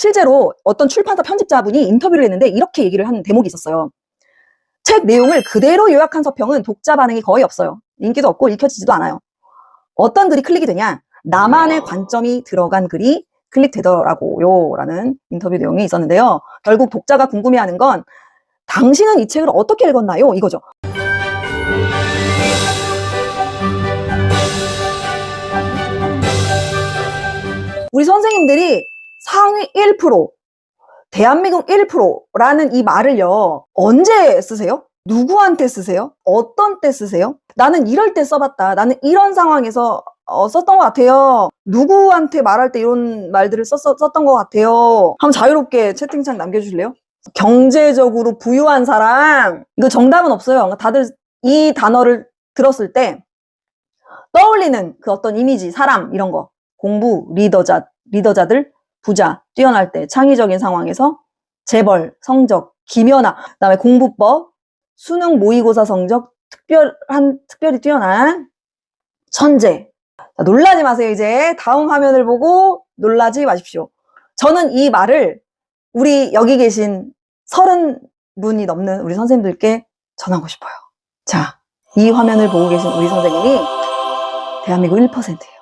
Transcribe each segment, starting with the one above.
실제로 어떤 출판사 편집자분이 인터뷰를 했는데 이렇게 얘기를 한 대목이 있었어요. 책 내용을 그대로 요약한 서평은 독자 반응이 거의 없어요. 인기도 없고 읽혀지지도 않아요. 어떤 글이 클릭이 되냐? 나만의 관점이 들어간 글이 클릭되더라고요. 라는 인터뷰 내용이 있었는데요. 결국 독자가 궁금해하는 건 당신은 이 책을 어떻게 읽었나요? 이거죠. 우리 선생님들이 상위 1%, 대한민국 1%라는 이 말을요, 언제 쓰세요? 누구한테 쓰세요? 어떤 때 쓰세요? 나는 이럴 때 써봤다. 나는 이런 상황에서 어, 썼던 것 같아요. 누구한테 말할 때 이런 말들을 썼, 썼던 것 같아요. 한번 자유롭게 채팅창 남겨주실래요? 경제적으로 부유한 사람. 이거 정답은 없어요. 다들 이 단어를 들었을 때 떠올리는 그 어떤 이미지, 사람, 이런 거. 공부, 리더자, 리더자들, 부자, 뛰어날 때, 창의적인 상황에서 재벌, 성적, 기면화, 그 다음에 공부법, 수능 모의고사 성적, 특별한, 특별히 뛰어난 천재. 자, 놀라지 마세요, 이제. 다음 화면을 보고 놀라지 마십시오. 저는 이 말을 우리 여기 계신 서른 분이 넘는 우리 선생님들께 전하고 싶어요. 자, 이 화면을 보고 계신 우리 선생님이 대한민국 1%예요.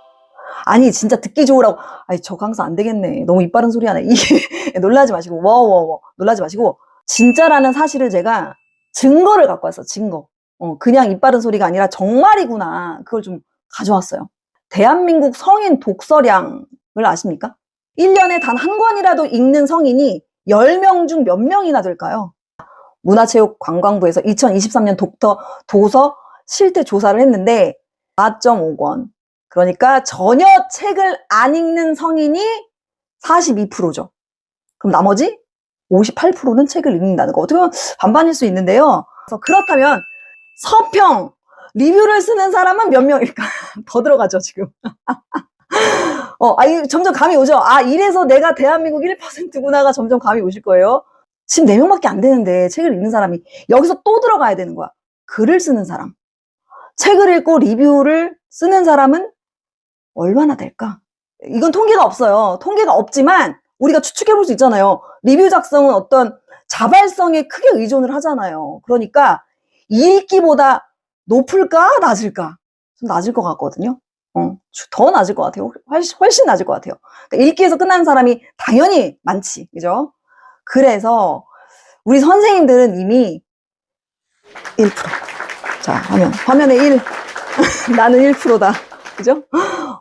아니, 진짜 듣기 좋으라고. 아니, 저 강사 안 되겠네. 너무 입 바른 소리 하네. 이게, 놀라지 마시고, 워워워. 놀라지 마시고, 진짜라는 사실을 제가 증거를 갖고 왔어, 증거. 어, 그냥 입 바른 소리가 아니라 정말이구나. 그걸 좀 가져왔어요. 대한민국 성인 독서량을 아십니까? 1년에 단 한 권이라도 읽는 성인이 10명 중 몇 명이나 될까요? 문화체육관광부에서 2023년 독터 도서 실태 조사를 했는데 4.5권. 그러니까 전혀 책을 안 읽는 성인이 42%죠. 그럼 나머지 58%는 책을 읽는다는 거. 어떻게 보면 반반일 수 있는데요. 그래서 그렇다면 서평, 리뷰를 쓰는 사람은 몇 명일까? 더 들어가죠, 지금. 어, 아, 이 점점 감이 오죠? 아, 이래서 내가 대한민국 1%구나가 점점 감이 오실 거예요. 지금 4명밖에 안 되는데 책을 읽는 사람이 여기서 또 들어가야 되는 거야. 글을 쓰는 사람. 책을 읽고 리뷰를 쓰는 사람은 얼마나 될까? 이건 통계가 없어요. 통계가 없지만 우리가 추측해 볼 수 있잖아요. 리뷰 작성은 어떤 자발성에 크게 의존을 하잖아요. 그러니까 읽기보다 높을까 낮을까? 좀 낮을 것 같거든요. 어, 더 낮을 것 같아요. 훨씬, 훨씬 낮을 것 같아요. 그러니까 읽기에서 끝나는 사람이 당연히 많지. 그죠? 그래서 우리 선생님들은 이미 1%. 자, 화면. 화면에 1. 나는 1%다. 그죠?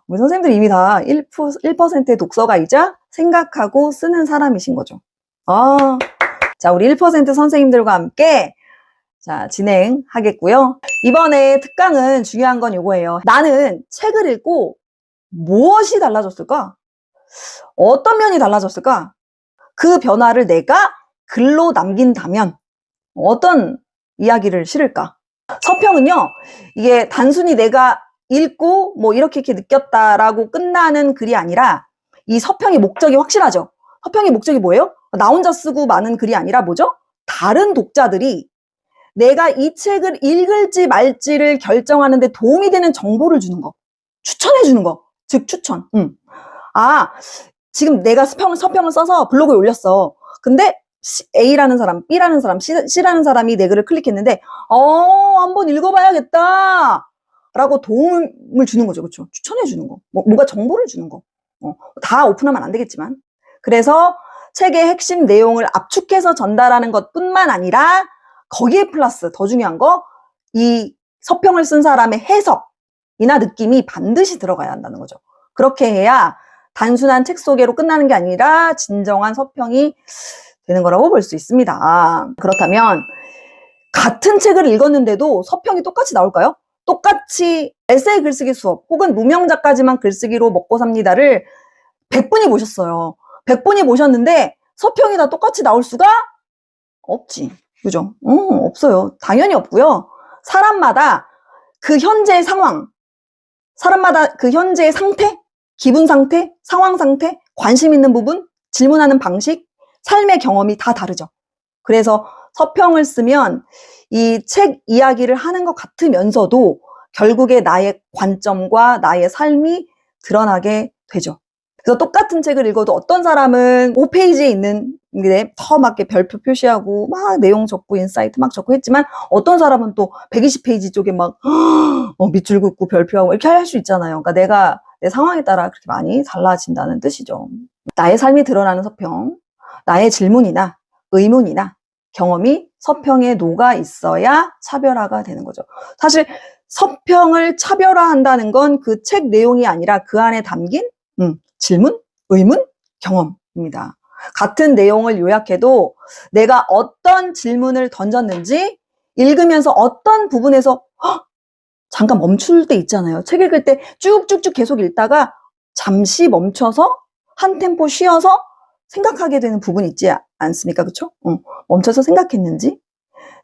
우리 선생님들 이미 다 1%, 1%의 독서가이자 생각하고 쓰는 사람이신 거죠. 아. 자, 우리 1% 선생님들과 함께 자, 진행하겠고요. 이번에 특강은 중요한 건 요거예요. 나는 책을 읽고 무엇이 달라졌을까? 어떤 면이 달라졌을까? 그 변화를 내가 글로 남긴다면 어떤 이야기를 실을까? 서평은요, 이게 단순히 내가 읽고 뭐 이렇게 이렇게 느꼈다라고 끝나는 글이 아니라 이 서평의 목적이 확실하죠. 서평의 목적이 뭐예요? 나 혼자 쓰고 많은 글이 아니라 뭐죠? 다른 독자들이 내가 이 책을 읽을지 말지를 결정하는데 도움이 되는 정보를 주는 거. 추천해 주는 거. 즉, 추천. 음. 아, 지금 내가 서평을, 서평을 써서 블로그에 올렸어. 근데 A라는 사람, B라는 사람, C, 라는 사람이 내 글을 클릭했는데, 어, 한번 읽어봐야겠다. 라고 도움을 주는 거죠. 그렇죠? 추천해 주는 거. 뭐, 뭔가 정보를 주는 거. 어, 다 오픈하면 안 되겠지만. 그래서 책의 핵심 내용을 압축해서 전달하는 것 뿐만 아니라 거기에 플러스 더 중요한 거 이 서평을 쓴 사람의 해석이나 느낌이 반드시 들어가야 한다는 거죠. 그렇게 해야 단순한 책 소개로 끝나는 게 아니라 진정한 서평이 되는 거라고 볼 수 있습니다. 그렇다면 같은 책을 읽었는데도 서평이 똑같이 나올까요? 똑같이 에세이 글쓰기 수업 혹은 무명 작가지만 글쓰기로 먹고 삽니다를 100분이 모셨어요. 100분이 모셨는데 서평이 다 똑같이 나올 수가 없지. 그죠? 어, 없어요. 당연히 없고요. 사람마다 그 현재의 상황, 사람마다 그 현재의 상태, 기분 상태, 상황 상태, 관심 있는 부분, 질문하는 방식, 삶의 경험이 다 다르죠. 그래서 서평을 쓰면 이 책 이야기를 하는 것 같으면서도 결국에 나의 관점과 나의 삶이 드러나게 되죠. 그래서 똑같은 책을 읽어도 어떤 사람은 5페이지에 있는 게더막 이렇게 별표 표시하고 막 내용 적고 인사이트 막 적고 했지만 어떤 사람은 또 120페이지 쪽에 막 어, 밑줄 긋고 별표하고 이렇게 할 수 있잖아요. 그러니까 내가 내 상황에 따라 그렇게 많이 달라진다는 뜻이죠. 나의 삶이 드러나는 서평, 나의 질문이나 의문이나 경험이 서평에 녹아 있어야 차별화가 되는 거죠. 사실 서평을 차별화한다는 건 그 책 내용이 아니라 그 안에 담긴 음, 질문, 의문, 경험입니다. 같은 내용을 요약해도 내가 어떤 질문을 던졌는지 읽으면서 어떤 부분에서 헉! 잠깐 멈출 때 있잖아요. 책 읽을 때 쭉쭉쭉 계속 읽다가 잠시 멈춰서 한 템포 쉬어서 생각하게 되는 부분 있지 않습니까? 그쵸? 어, 멈춰서 생각했는지,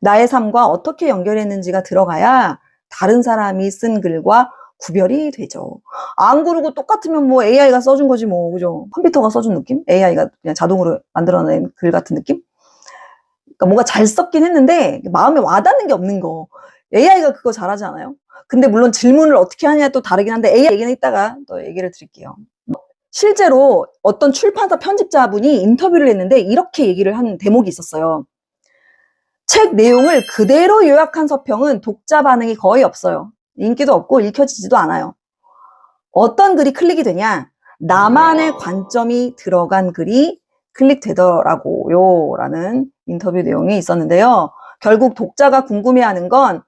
나의 삶과 어떻게 연결했는지가 들어가야 다른 사람이 쓴 글과 구별이 되죠. 안 그러고 똑같으면 뭐 AI가 써준 거지 뭐, 그죠? 컴퓨터가 써준 느낌? AI가 그냥 자동으로 만들어낸 글 같은 느낌? 그러니까 뭔가 잘 썼긴 했는데 마음에 와닿는 게 없는 거. AI가 그거 잘하지 않아요? 근데 물론 질문을 어떻게 하냐에 또 다르긴 한데 AI 얘기는 이따가 또 얘기를 드릴게요. 실제로 어떤 출판사 편집자분이 인터뷰를 했는데 이렇게 얘기를 한 대목이 있었어요. 책 내용을 그대로 요약한 서평은 독자 반응이 거의 없어요. 인기도 없고 읽혀지지도 않아요. 어떤 글이 클릭이 되냐? 나만의 관점이 들어간 글이 클릭되더라고요. 라는 인터뷰 내용이 있었는데요. 결국 독자가 궁금해하는 건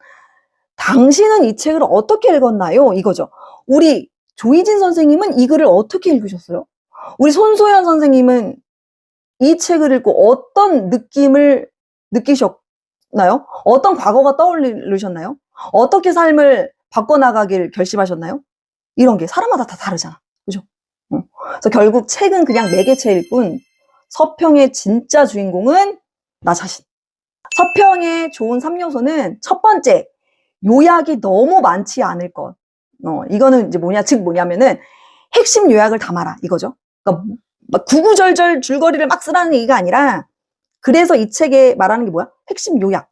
당신은 이 책을 어떻게 읽었나요? 이거죠. 우리 조희진 선생님은 이 글을 어떻게 읽으셨어요? 우리 손소연 선생님은 이 책을 읽고 어떤 느낌을 느끼셨나요? 어떤 과거가 떠올리셨나요? 어떻게 삶을 바꿔나가길 결심하셨나요? 이런 게 사람마다 다 다르잖아. 그죠? 어. 그래서 결국 책은 그냥 매개체일 뿐 서평의 진짜 주인공은 나 자신. 서평의 좋은 3요소는 첫 번째, 요약이 너무 많지 않을 것. 어, 이거는 이제 뭐냐, 즉 뭐냐면은 핵심 요약을 담아라 이거죠. 그러니까 막 구구절절 줄거리를 막 쓰라는 얘기가 아니라 그래서 이 책에 말하는 게 뭐야? 핵심 요약.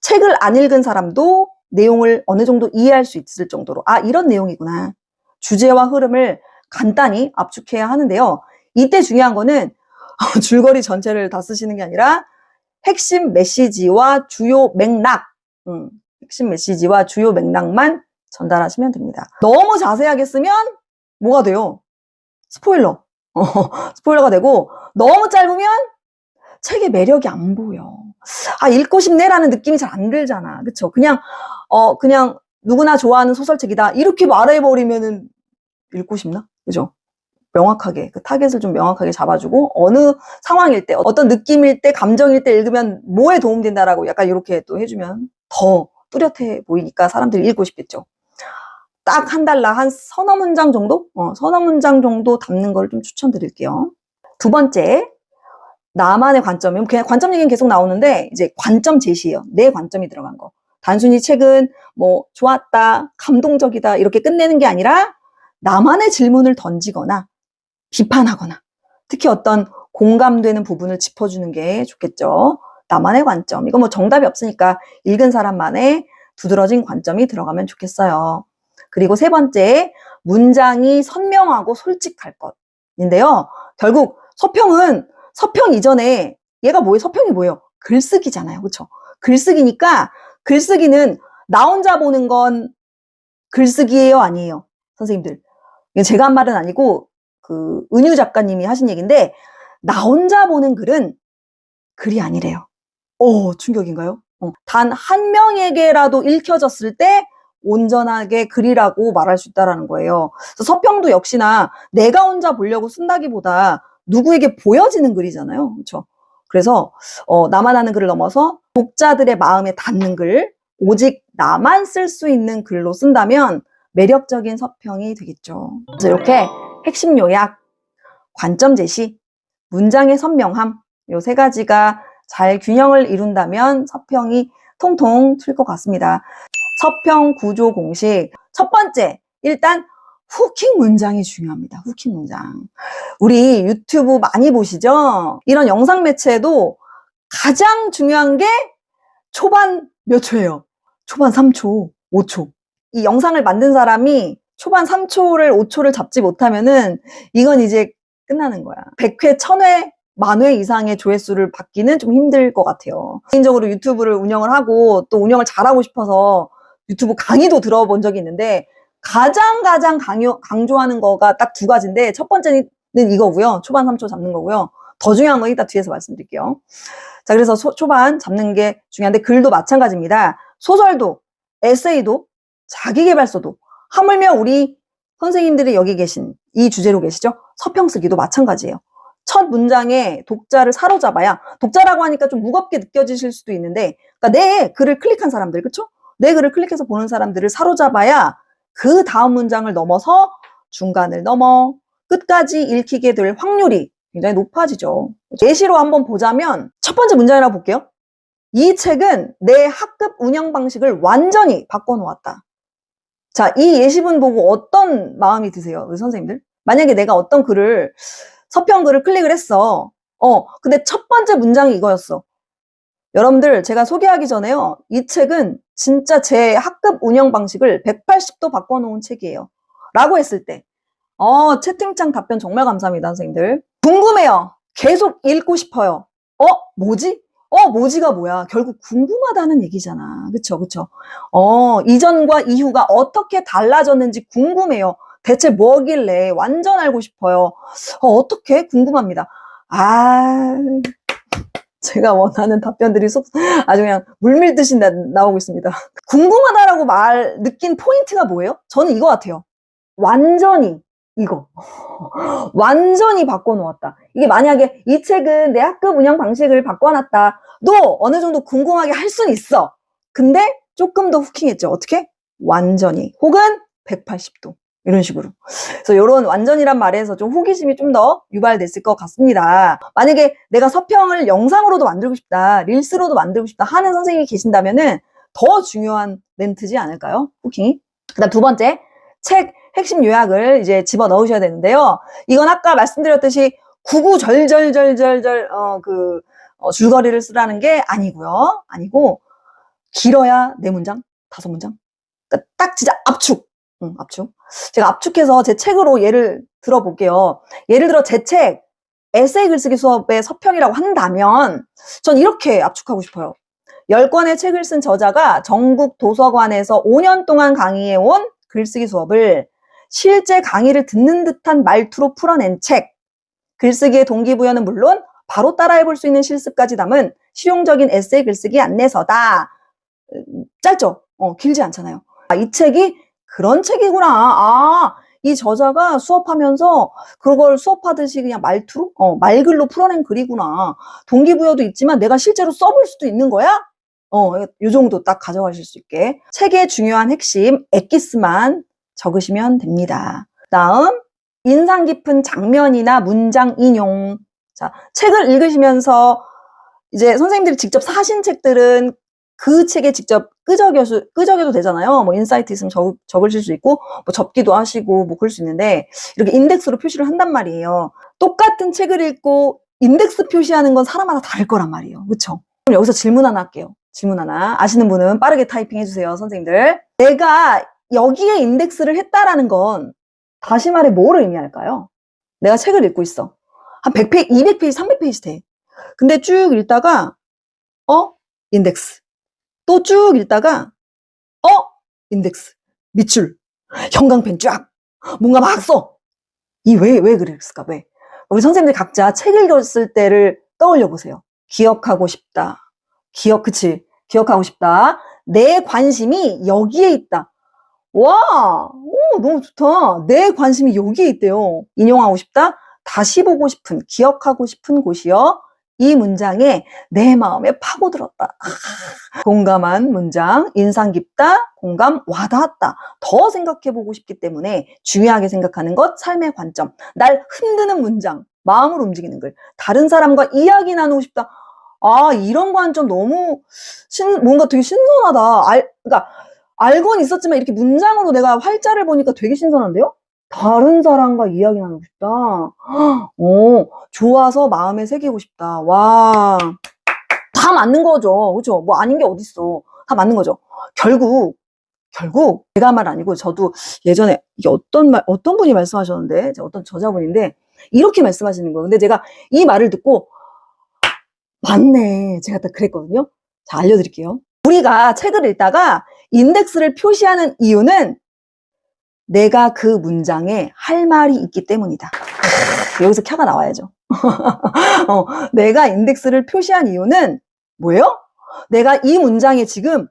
책을 안 읽은 사람도 내용을 어느 정도 이해할 수 있을 정도로 아 이런 내용이구나. 주제와 흐름을 간단히 압축해야 하는데요. 이때 중요한 거는 줄거리 전체를 다 쓰시는 게 아니라 핵심 메시지와 주요 맥락, 음, 핵심 메시지와 주요 맥락만 전달하시면 됩니다. 너무 자세하게 쓰면 뭐가 돼요? 스포일러. 어, 스포일러가 되고 너무 짧으면 책의 매력이 안 보여. 아 읽고 싶네라는 느낌이 잘 안 들잖아. 그쵸? 그냥 어 그냥 누구나 좋아하는 소설책이다 이렇게 말해버리면은 읽고 싶나? 그죠? 명확하게 그 타겟을 좀 명확하게 잡아주고 어느 상황일 때 어떤 느낌일 때 감정일 때 읽으면 뭐에 도움된다라고 약간 이렇게 또 해주면 더 뚜렷해 보이니까 사람들이 읽고 싶겠죠. 딱 한 달러 한 서너 문장 정도 어, 서너 문장 정도 담는 걸 좀 추천드릴게요. 두 번째 나만의 관점이 그냥 관점 얘기는 계속 나오는데 이제 관점 제시예요. 내 관점이 들어간 거. 단순히 책은 뭐 좋았다, 감동적이다 이렇게 끝내는 게 아니라 나만의 질문을 던지거나 비판하거나 특히 어떤 공감되는 부분을 짚어주는 게 좋겠죠. 나만의 관점. 이거 뭐 정답이 없으니까 읽은 사람만의 두드러진 관점이 들어가면 좋겠어요. 그리고 세 번째, 문장이 선명하고 솔직할 것인데요. 결국 서평은 서평 이전에 얘가 뭐예요? 서평이 뭐예요? 글쓰기잖아요. 그렇죠? 글쓰기니까 글쓰기는 나 혼자 보는 건 글쓰기예요, 아니에요? 선생님들. 제가 한 말은 아니고 그 은유 작가님이 하신 얘기인데 나 혼자 보는 글은 글이 아니래요. 오, 충격인가요? 어, 단 한 명에게라도 읽혀졌을 때 온전하게 글이라고 말할 수 있다라는 거예요. 서평도 역시나 내가 혼자 보려고 쓴다기보다 누구에게 보여지는 글이잖아요. 그렇죠? 그래서 어, 나만 하는 글을 넘어서 독자들의 마음에 닿는 글, 오직 나만 쓸 수 있는 글로 쓴다면 매력적인 서평이 되겠죠. 그래서 이렇게 핵심 요약, 관점 제시, 문장의 선명함, 요세 가지가 잘 균형을 이룬다면 서평이 통통 튈 것 같습니다. 서평 구조 공식. 첫 번째, 일단 후킹 문장이 중요합니다. 후킹 문장. 우리 유튜브 많이 보시죠? 이런 영상 매체도 가장 중요한 게 초반 몇 초예요? 초반 3초, 5초. 이 영상을 만든 사람이 초반 3초를 5초를 잡지 못하면은 이건 이제 끝나는 거야. 100회, 1000회, 만회 이상의 조회수를 받기는 좀 힘들 것 같아요. 개인적으로 유튜브를 운영을 하고 또 운영을 잘하고 싶어서 유튜브 강의도 들어본 적이 있는데 가장 가장 강요, 강조하는 거가 딱 두 가지인데 첫 번째는 이거고요. 초반 3초 잡는 거고요. 더 중요한 건 이따 뒤에서 말씀드릴게요. 자, 그래서 소- 초반 잡는 게 중요한데 글도 마찬가지입니다. 소설도, 에세이도, 자기계발서도, 하물며 우리 선생님들이 여기 계신 이 주제로 계시죠? 서평 쓰기도 마찬가지예요. 첫 문장에 독자를 사로잡아야 독자라고 하니까 좀 무겁게 느껴지실 수도 있는데 그러니까 내 글을 클릭한 사람들 그쵸? 내 글을 클릭해서 보는 사람들을 사로잡아야 그 다음 문장을 넘어서 중간을 넘어 끝까지 읽히게 될 확률이 굉장히 높아지죠. 예시로 한번 보자면 첫 번째 문장이라고 볼게요. 이 책은 내 학급 운영 방식을 완전히 바꿔놓았다. 자, 이 예시문 보고 어떤 마음이 드세요? 우리 선생님들? 만약에 내가 어떤 글을, 서평 글을 클릭을 했어. 어, 근데 첫 번째 문장이 이거였어. 여러분들, 제가 소개하기 전에요. 이 책은 진짜 제 학급 운영 방식을 180도 바꿔놓은 책이에요. 라고 했을 때, 어, 채팅창 답변 정말 감사합니다, 선생님들. 궁금해요. 계속 읽고 싶어요. 어, 뭐지? 어, 뭐지가 뭐야? 결국 궁금하다는 얘기잖아. 그쵸, 그쵸. 어, 이전과 이후가 어떻게 달라졌는지 궁금해요. 대체 뭐길래 완전 알고 싶어요. 어, 어떻게? 궁금합니다. 아, 제가 원하는 답변들이 속, 아주 그냥 물밀듯이 나, 나오고 있습니다. 궁금하다라고 말, 느낀 포인트가 뭐예요? 저는 이거 같아요. 완전히, 이거. 완전히 바꿔놓았다. 이게 만약에 이 책은 내 학급 운영 방식을 바꿔놨다. 너 어느 정도 궁금하게 할 수는 있어. 근데 조금 더 후킹했죠. 어떻게? 완전히. 혹은 180도. 이런 식으로. 그래서 이런 완전이란 말에서 좀 호기심이 좀 더 유발됐을 것 같습니다. 만약에 내가 서평을 영상으로도 만들고 싶다, 릴스로도 만들고 싶다 하는 선생님이 계신다면은 더 중요한 멘트지 않을까요? 후킹이. 그 다음 두 번째, 책 핵심 요약을 이제 집어 넣으셔야 되는데요. 이건 아까 말씀드렸듯이 구구절절절절절 어, 그 어, 줄거리를 쓰라는 게 아니고요. 아니고 길어야 네 문장, 다섯 문장. 그러니까 딱 진짜 응, 압축. 제가 압축해서 제 책으로 예를 들어볼게요. 예를 들어 제 책 에세이 글쓰기 수업의 서평이라고 한다면 전 이렇게 압축하고 싶어요. 10권의 책을 쓴 저자가 전국 도서관에서 5년 동안 강의해 온 글쓰기 수업을 실제 강의를 듣는 듯한 말투로 풀어낸 책. 글쓰기의 동기부여는 물론 바로 따라해볼 수 있는 실습까지 담은 실용적인 에세이 글쓰기 안내서다. 음, 짧죠? 어, 길지 않잖아요. 아, 이 책이 그런 책이구나. 아, 이 저자가 수업하면서 그걸 수업하듯이 그냥 말투로, 어, 말글로 풀어낸 글이구나. 동기부여도 있지만 내가 실제로 써볼 수도 있는 거야? 어, 요 정도 딱 가져가실 수 있게. 책의 중요한 핵심, 엑기스만 적으시면 됩니다. 다음, 인상 깊은 장면이나 문장 인용. 자, 책을 읽으시면서 이제 선생님들이 직접 사신 책들은 그 책에 직접 끄적여서, 끄적여도 되잖아요. 뭐 인사이트 있으면 적, 적으실 수 있고, 뭐 접기도 하시고, 뭐 그럴 수 있는데, 이렇게 인덱스로 표시를 한단 말이에요. 똑같은 책을 읽고 인덱스 표시하는 건 사람마다 다를 거란 말이에요. 그쵸? 그럼 여기서 질문 하나 할게요. 질문 하나. 아시는 분은 빠르게 타이핑 해주세요, 선생님들. 내가 여기에 인덱스를 했다라는 건 다시 말해 뭐를 의미할까요? 내가 책을 읽고 있어. 한 100페이지, 200페이지, 300페이지 돼. 근데 쭉 읽다가, 어? 인덱스. 또 쭉 읽다가, 어? 인덱스. 밑줄. 형광펜 쫙. 뭔가 막 써. 이 왜, 왜 그랬을까? 왜? 우리 선생님들 각자 책 읽었을 때를 떠올려 보세요. 기억하고 싶다. 기억, 그치. 기억하고 싶다. 내 관심이 여기에 있다. 와, 오, 너무 좋다. 내 관심이 여기에 있대요. 인용하고 싶다. 다시 보고 싶은, 기억하고 싶은 곳이요. 이 문장에 내 마음에 파고들었다. 아, 공감한 문장, 인상 깊다, 공감 와닿았다. 더 생각해보고 싶기 때문에 중요하게 생각하는 것, 삶의 관점. 날 흔드는 문장, 마음을 움직이는 글. 다른 사람과 이야기 나누고 싶다. 아, 이런 관점 너무 신, 뭔가 되게 신선하다. 알, 그러니까 알고는 있었지만 이렇게 문장으로 내가 활자를 보니까 되게 신선한데요? 다른 사람과 이야기 나누고 싶다. 어, 좋아서 마음에 새기고 싶다. 와. 다 맞는 거죠. 그죠? 뭐 아닌 게 어딨어. 다 맞는 거죠. 결국 결국 제가 말 아니고 저도 예전에 이게 어떤 말 어떤 분이 말씀하셨는데 어떤 저자분인데 이렇게 말씀하시는 거예요. 근데 제가 이 말을 듣고 맞네. 제가 딱 그랬거든요. 자, 알려드릴게요. 우리가 책을 읽다가 인덱스를 표시하는 이유는 내가 그 문장에 할 말이 있기 때문이다. 크, 여기서 캬가 나와야죠. 어, 내가 인덱스를 표시한 이유는 뭐예요? 내가 이 문장에 지금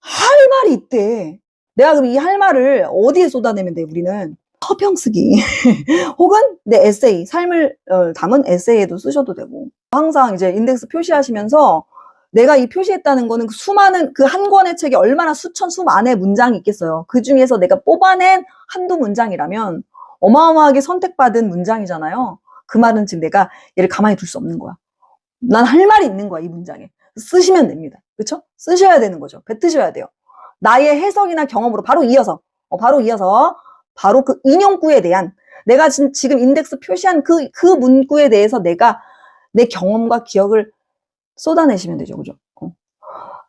할 말이 있대. 내가 그럼 이 할 말을 어디에 쏟아내면 돼, 우리는? 서평 쓰기. 혹은 내 에세이, 삶을 어, 담은 에세이에도 쓰셔도 되고. 항상 이제 인덱스 표시하시면서 내가 이 표시했다는 거는 그 수많은 그 한 권의 책에 얼마나 수천 수만의 문장이 있겠어요. 그 중에서 내가 뽑아낸 한두 문장이라면 어마어마하게 선택받은 문장이잖아요. 그 말은 지금 내가 얘를 가만히 둘 수 없는 거야. 난 할 말이 있는 거야, 이 문장에. 쓰시면 됩니다. 그쵸? 쓰셔야 되는 거죠. 뱉으셔야 돼요. 나의 해석이나 경험으로 바로 이어서, 어, 바로 이어서, 바로 그 인용구에 대한, 내가 지- 지금 인덱스 표시한 그, 그 문구에 대해서 내가 내 경험과 기억을 쏟아내시면 되죠. 그죠? 어.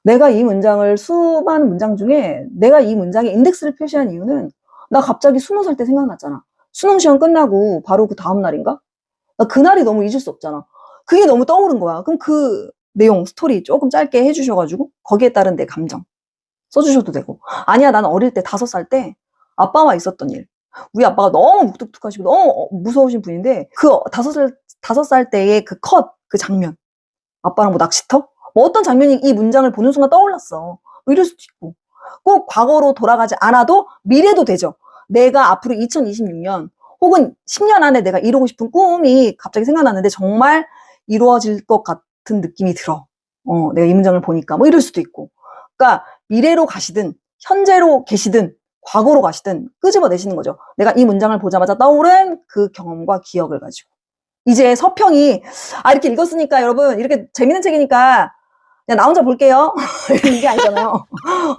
내가 이 문장을 수많은 문장 중에 내가 이 문장에 인덱스를 표시한 이유는 나 갑자기 스무 살 때 생각났잖아. 수능 시험 끝나고 바로 그 다음 날인가? 나 그날이 너무 잊을 수 없잖아. 그게 너무 떠오른 거야. 그럼 그 내용, 스토리 조금 짧게 해주셔가지고 거기에 따른 내 감정 써주셔도 되고. 아니야, 나는 어릴 때 다섯 살 때 아빠와 있었던 일. 우리 아빠가 너무 묵뚝뚝하시고 너무 어, 무서우신 분인데 그 다섯 살 다섯 살 때의 그 컷, 그 장면. 아빠랑 뭐 낚시터? 뭐 어떤 장면이 이 문장을 보는 순간 떠올랐어. 뭐 이럴 수도 있고. 꼭 과거로 돌아가지 않아도 미래도 되죠. 내가 앞으로 2026년 혹은 10년 안에 내가 이루고 싶은 꿈이 갑자기 생각났는데 정말 이루어질 것 같은 느낌이 들어. 어, 내가 이 문장을 보니까 뭐 이럴 수도 있고. 그러니까 미래로 가시든 현재로 계시든 과거로 가시든 끄집어내시는 거죠. 내가 이 문장을 보자마자 떠오른 그 경험과 기억을 가지고. 이제 서평이 아 이렇게 읽었으니까 여러분 이렇게 재밌는 책이니까 그냥 나 혼자 볼게요. 이게 아니잖아요.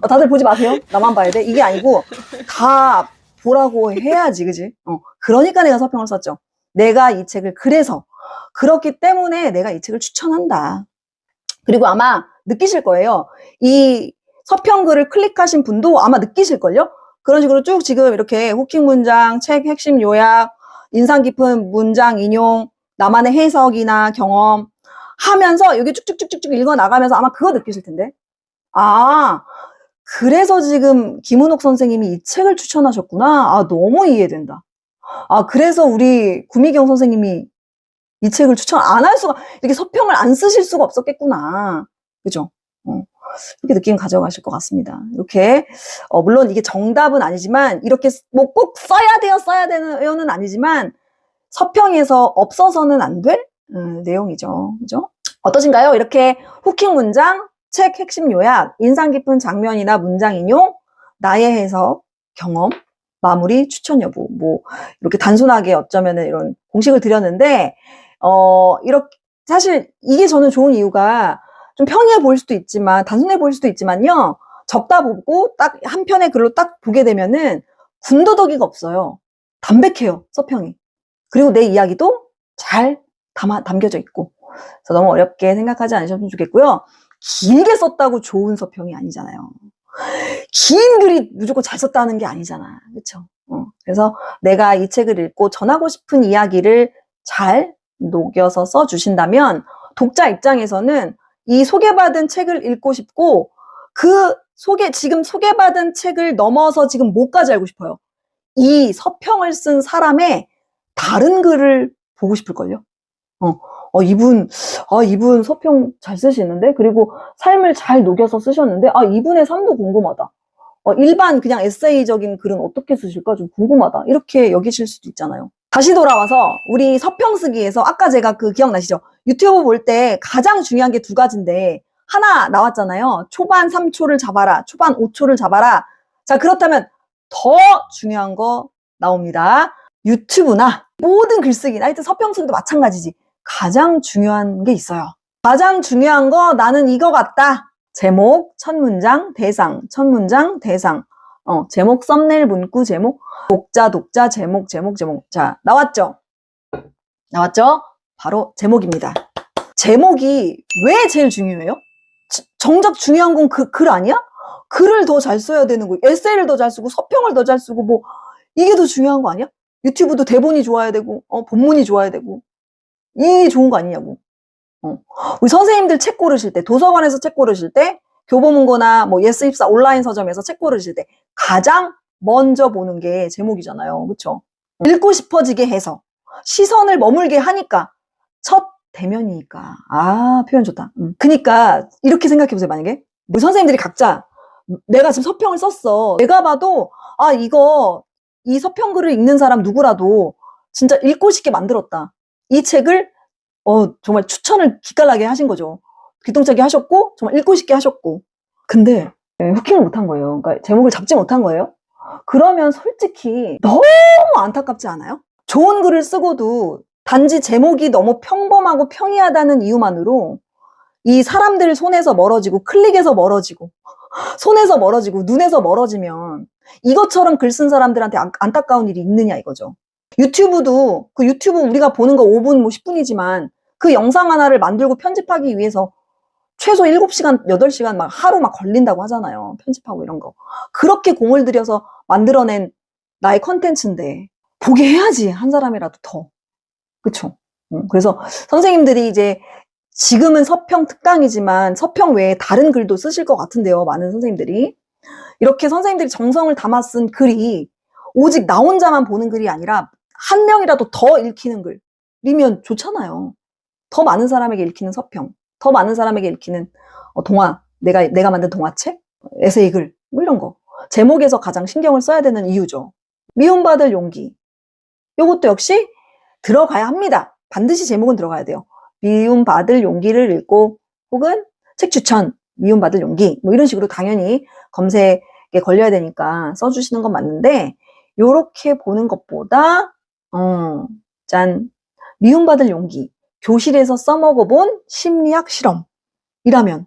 어, 다들 보지 마세요. 나만 봐야 돼. 이게 아니고 다 보라고 해야지, 그지? 어, 그러니까 내가 서평을 썼죠. 내가 이 책을 그래서 그렇기 때문에 내가 이 책을 추천한다. 그리고 아마 느끼실 거예요. 이 서평글을 클릭하신 분도 아마 느끼실걸요? 그런 식으로 쭉 지금 이렇게 후킹 문장, 책 핵심 요약, 인상 깊은 문장 인용, 나만의 해석이나 경험 하면서 여기 쭉쭉쭉쭉쭉 읽어 나가면서 아마 그거 느끼실 텐데. 아, 그래서 지금 김은옥 선생님이 이 책을 추천하셨구나. 아, 너무 이해된다. 아, 그래서 우리 구미경 선생님이 이 책을 추천 안 할 수가, 이렇게 서평을 안 쓰실 수가 없었겠구나. 그죠? 어, 이렇게 느낌 가져가실 것 같습니다. 이렇게, 어, 물론 이게 정답은 아니지만, 이렇게 뭐 꼭 써야 돼요, 써야 되는은 아니지만, 서평에서 없어서는 안될 음, 내용이죠. 그죠? 어떠신가요? 이렇게 후킹 문장, 책 핵심 요약, 인상 깊은 장면이나 문장 인용, 나의 해석, 경험, 마무리, 추천 여부, 뭐, 이렇게 단순하게 어쩌면은 이런 공식을 드렸는데, 어, 이렇게, 사실 이게 저는 좋은 이유가 좀 평이해 보일 수도 있지만, 단순해 보일 수도 있지만요, 적다 보고 딱 한 편의 글로 딱 보게 되면은 군더더기가 없어요. 담백해요, 서평이. 그리고 내 이야기도 잘 담아, 담겨져 있고. 그래서 너무 어렵게 생각하지 않으셨으면 좋겠고요. 길게 썼다고 좋은 서평이 아니잖아요. 긴 글이 무조건 잘 썼다는 게 아니잖아. 그쵸? 어, 그래서 내가 이 책을 읽고 전하고 싶은 이야기를 잘 녹여서 써주신다면 독자 입장에서는 이 소개받은 책을 읽고 싶고 그 소개, 지금 소개받은 책을 넘어서 지금 뭐까지 알고 싶어요? 이 서평을 쓴 사람의 다른 글을 보고 싶을걸요? 어, 어, 이분, 아, 이분 서평 잘 쓰시는데? 그리고 삶을 잘 녹여서 쓰셨는데? 아, 이분의 삶도 궁금하다. 어, 일반 그냥 에세이적인 글은 어떻게 쓰실까 좀 궁금하다. 이렇게 여기실 수도 있잖아요. 다시 돌아와서 우리 서평 쓰기에서 아까 제가 그 기억나시죠? 유튜브 볼 때 가장 중요한 게 두 가지인데 하나 나왔잖아요. 초반 3초를 잡아라. 초반 5초를 잡아라. 자, 그렇다면 더 중요한 거 나옵니다. 유튜브나 모든 글쓰기나 하여튼 서평 쓰기도 마찬가지지. 가장 중요한 게 있어요. 가장 중요한 거 나는 이거 같다. 제목, 첫 문장, 대상, 첫 문장, 대상. 어, 제목, 썸네일, 문구, 제목, 독자, 독자, 제목, 제목, 제목. 자, 나왔죠? 나왔죠? 바로 제목입니다. 제목이 왜 제일 중요해요? 지- 정작 중요한 건 그 글 아니야? 글을 더 잘 써야 되는 거, 에세이를 더 잘 쓰고, 서평을 더 잘 쓰고, 뭐, 이게 더 중요한 거 아니야? 유튜브도 대본이 좋아야 되고, 어, 본문이 좋아야 되고. 이게 좋은 거 아니냐고. 어. 우리 선생님들 책 고르실 때, 도서관에서 책 고르실 때, 교보문고나 뭐 예스 입사 온라인 서점에서 책 고르실 때, 가장 먼저 보는 게 제목이잖아요. 그쵸? 읽고 싶어지게 해서, 시선을 머물게 하니까, 첫 대면이니까. 아, 표현 좋다. 음. 그니까, 이렇게 생각해 보세요, 만약에. 우리 선생님들이 각자, 내가 지금 서평을 썼어. 내가 봐도, 아, 이거, 이 서평글을 읽는 사람 누구라도 진짜 읽고 싶게 만들었다. 이 책을, 어, 정말 추천을 기깔나게 하신 거죠. 귀동차게 하셨고, 정말 읽고 싶게 하셨고. 근데, 예, 후킹을 못한 거예요. 그러니까 제목을 잡지 못한 거예요. 그러면 솔직히 너무 안타깝지 않아요? 좋은 글을 쓰고도 단지 제목이 너무 평범하고 평이하다는 이유만으로 이 사람들 손에서 멀어지고 클릭에서 멀어지고 손에서 멀어지고 눈에서 멀어지면 이것처럼 글 쓴 사람들한테 안, 안타까운 일이 있느냐 이거죠. 유튜브도 그 유튜브 우리가 보는 거 5분 뭐 10분이지만 그 영상 하나를 만들고 편집하기 위해서 최소 7시간, 8시간 막 하루 막 걸린다고 하잖아요. 편집하고 이런 거. 그렇게 공을 들여서 만들어낸 나의 컨텐츠인데 보게 해야지 한 사람이라도 더. 그쵸? 음, 그래서 선생님들이 이제 지금은 서평 특강이지만 서평 외에 다른 글도 쓰실 것 같은데요. 많은 선생님들이. 이렇게 선생님들이 정성을 담아 쓴 글이 오직 나 혼자만 보는 글이 아니라 한 명이라도 더 읽히는 글이면 좋잖아요. 더 많은 사람에게 읽히는 서평, 더 많은 사람에게 읽히는 어, 동화, 내가, 내가 만든 동화책, 에세이 글, 뭐 이런 거. 제목에서 가장 신경을 써야 되는 이유죠. 미움받을 용기. 요것도 역시 들어가야 합니다. 반드시 제목은 들어가야 돼요. 미움받을 용기를 읽고 혹은 책 추천, 미움받을 용기 뭐 이런 식으로 당연히 검색에 걸려야 되니까 써주시는 건 맞는데 요렇게 보는 것보다 어, 짠 미움받을 용기 교실에서 써먹어본 심리학 실험이라면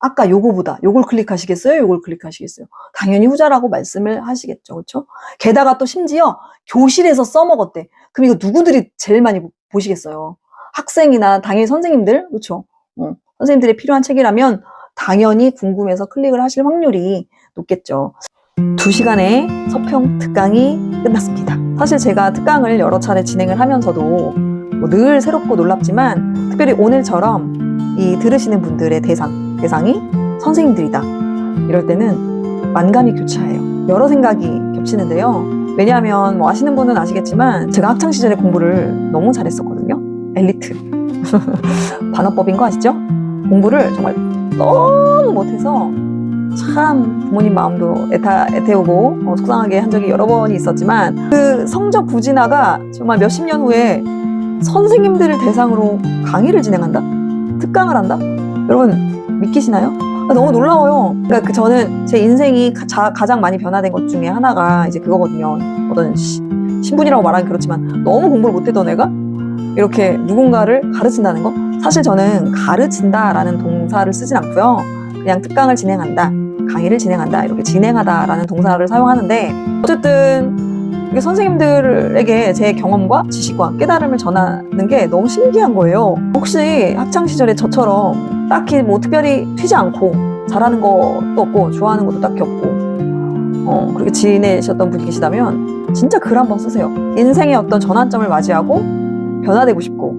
아까 요거보다 요걸 클릭하시겠어요? 요걸 클릭하시겠어요? 당연히 후자라고 말씀을 하시겠죠. 그렇죠? 게다가 또 심지어 교실에서 써먹었대. 그럼 이거 누구들이 제일 많이 보시겠어요? 학생이나 당연히 선생님들, 그렇죠? 어, 선생님들이 필요한 책이라면 당연히 궁금해서 클릭을 하실 확률이 높겠죠. 두 시간의 서평 특강이 끝났습니다. 사실 제가 특강을 여러 차례 진행을 하면서도 뭐 늘 새롭고 놀랍지만 특별히 오늘처럼 이 들으시는 분들의 대상, 대상이 선생님들이다. 이럴 때는 만감이 교차해요. 여러 생각이 겹치는데요. 왜냐하면 뭐 아시는 분은 아시겠지만 제가 학창 시절에 공부를 너무 잘했었거든요. 엘리트. 반어법인 거 아시죠? 공부를 정말 너무 못해서 참 부모님 마음도 애타, 애태우고 어, 속상하게 한 적이 여러 번이 있었지만 그 성적 부진화가 정말 몇십 년 후에 선생님들을 대상으로 강의를 진행한다? 특강을 한다? 여러분 믿기시나요? 아, 너무 놀라워요. 그러니까 그 저는 제 인생이 가, 장 많이 변화된 것 중에 하나가 이제 그거거든요. 어떤 시, 신분이라고 말하기 그렇지만 너무 공부를 못했던 애가 이렇게 누군가를 가르친다는 거? 사실 저는 가르친다라는 동사를 쓰진 않고요. 그냥 특강을 진행한다, 강의를 진행한다, 이렇게 진행하다라는 동사를 사용하는데 어쨌든 이게 선생님들에게 제 경험과 지식과 깨달음을 전하는 게 너무 신기한 거예요. 혹시 학창 시절에 저처럼 딱히 뭐 특별히 튀지 않고 잘하는 것도 없고 좋아하는 것도 딱히 없고 어, 그렇게 지내셨던 분이 계시다면 진짜 글 한번 쓰세요. 인생의 어떤 전환점을 맞이하고 변화되고 싶고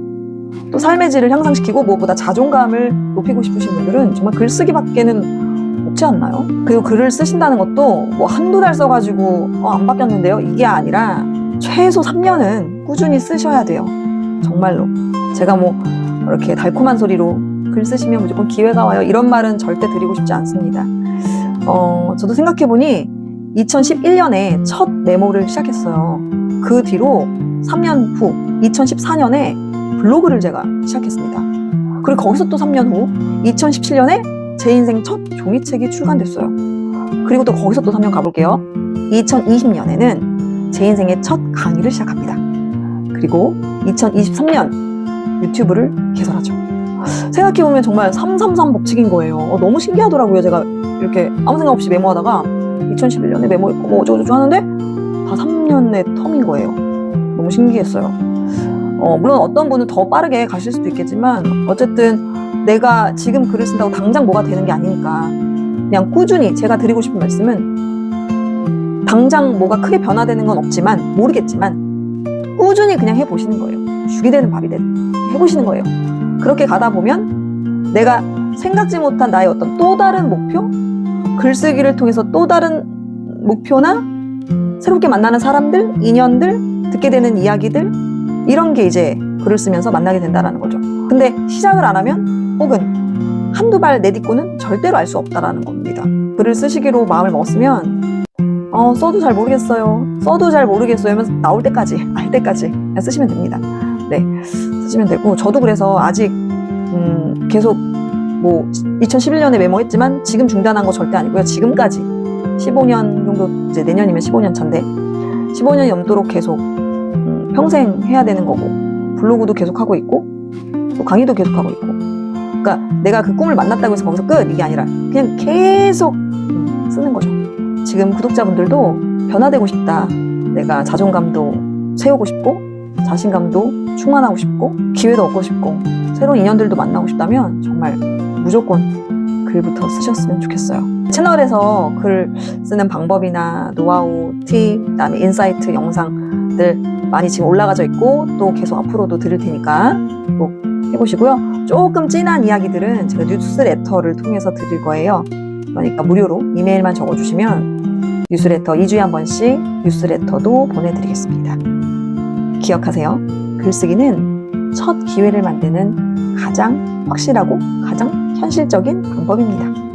또 삶의 질을 향상시키고 무엇보다 자존감을 높이고 싶으신 분들은 정말 글쓰기밖에는 없지 않나요? 그리고 글을 쓰신다는 것도 뭐 한두 달 써가지고 어, 안 바뀌었는데요. 이게 아니라 최소 3년은 꾸준히 쓰셔야 돼요. 정말로. 제가 뭐 이렇게 달콤한 소리로 글 쓰시면 무조건 기회가 와요. 이런 말은 절대 드리고 싶지 않습니다. 어, 저도 생각해보니 2011년에 첫 메모를 시작했어요. 그 뒤로 3년 후 2014년에 블로그를 제가 시작했습니다. 그리고 거기서 또 3년 후 2017년에 제 인생 첫 종이책이 출간됐어요. 그리고 또 거기서 또 3년 가볼게요. 2020년에는 제 인생의 첫 강의를 시작합니다. 그리고 2023년 유튜브를 개설하죠. 생각해보면 정말 333 법칙인 거예요. 어, 너무 신기하더라고요. 제가 이렇게 아무 생각 없이 메모하다가 2011년에 메모했고 뭐 어쩌고저쩌고 하는데 다 3년의 텀인 거예요. 너무 신기했어요. 어, 물론 어떤 분은 더 빠르게 가실 수도 있겠지만 어쨌든 내가 지금 글을 쓴다고 당장 뭐가 되는 게 아니니까 그냥 꾸준히 제가 드리고 싶은 말씀은 당장 뭐가 크게 변화되는 건 없지만 모르겠지만 꾸준히 그냥 해보시는 거예요. 죽이 되는 밥이 되는 해보시는 거예요. 그렇게 가다 보면 내가 생각지 못한 나의 어떤 또 다른 목표, 글쓰기를 통해서 또 다른 목표나 새롭게 만나는 사람들, 인연들, 듣게 되는 이야기들 이런 게 이제 글을 쓰면서 만나게 된다라는 거죠. 근데 시작을 안 하면 혹은 한두 발 내딛고는 절대로 알 수 없다라는 겁니다. 글을 쓰시기로 마음을 먹었으면 어, 써도 잘 모르겠어요. 써도 잘 모르겠어요. 하면서 나올 때까지, 알 때까지 쓰시면 됩니다. 네. 쓰시면 되고, 저도 그래서 아직, 음, 계속 뭐, 2011년에 메모했지만 지금 중단한 거 절대 아니고요. 지금까지 15년 정도, 이제 내년이면 15년 차인데, 15년 넘도록 계속, 음, 평생 해야 되는 거고, 블로그도 계속 하고 있고, 또 강의도 계속 하고 있고. 그러니까 내가 그 꿈을 만났다고 해서 거기서 끝! 이게 아니라, 그냥 계속 음, 쓰는 거죠. 지금 구독자분들도 변화되고 싶다. 내가 자존감도 세우고 싶고, 자신감도 충만하고 싶고, 기회도 얻고 싶고, 새로운 인연들도 만나고 싶다면 정말 무조건 글부터 쓰셨으면 좋겠어요. 채널에서 글 쓰는 방법이나 노하우, 팁, 그다음에 인사이트 영상 들 많이 지금 올라가져 있고, 또 계속 앞으로도 들을 테니까 꼭 해보시고요. 조금 진한 이야기들은 제가 뉴스레터를 통해서 드릴 거예요. 그러니까 무료로 이메일만 적어주시면 뉴스레터 2주에 한 번씩 뉴스레터도 보내드리겠습니다. 기억하세요. 글쓰기는 첫 기회를 만드는 가장 확실하고 가장 현실적인 방법입니다.